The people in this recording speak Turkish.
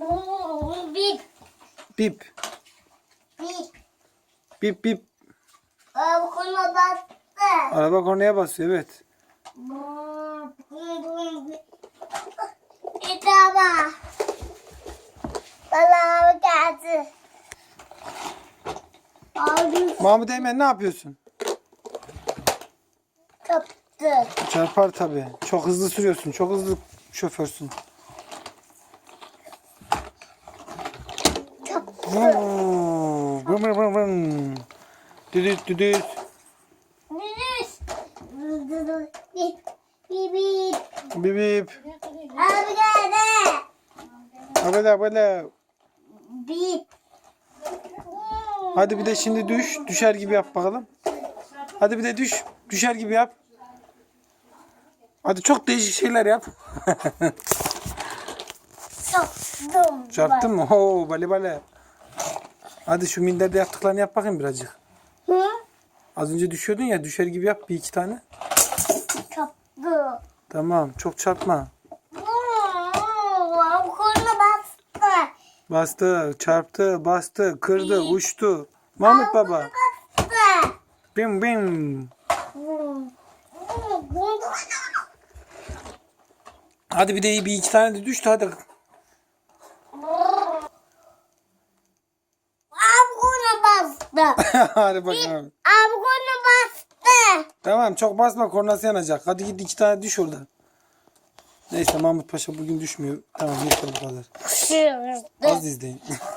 Bip. Bip. Bip. Bip bip. Aa, bu konuda bastı. Araba kornaya basıyor evet. Kitaba. Bana geldi. Mahmut Eymen ne yapıyorsun? kaptı. Çarpar tabii. Çok hızlı sürüyorsun. Çok hızlı şoförsün. Vın vın vın vın. Düdüt düdüt. Minüs. Bip. Bip bip. Bip. Abi geldi. Abele abele. Bip. Hadi bir de şimdi düş. Düşer gibi yap bakalım. Hadi bir de düş. Düşer gibi yap. Hadi çok değişik şeyler yap. Çarptın mı? Oo bale bale. Hadi şu minderde yaptıklarını yap bakayım birazcık. Hı? Az önce düşüyordun ya düşer gibi yap bir iki tane. Kaptı. Tamam çok çarpma. Bu konuda bastı. Bastı, çarptı, bastı, kırdı, uçtu. Mahmut baba. Bastı. Bim bim. Hadi bir de bir iki tane de düştü hadi. Abi konu bastı. hadi bakalım. Abi konu bastı. Tamam çok basma kornası yanacak. Hadi git iki tane düş oradan. Neyse Mahmut Paşa bugün düşmüyor. Tamam yeter bu kadar. Az izleyin.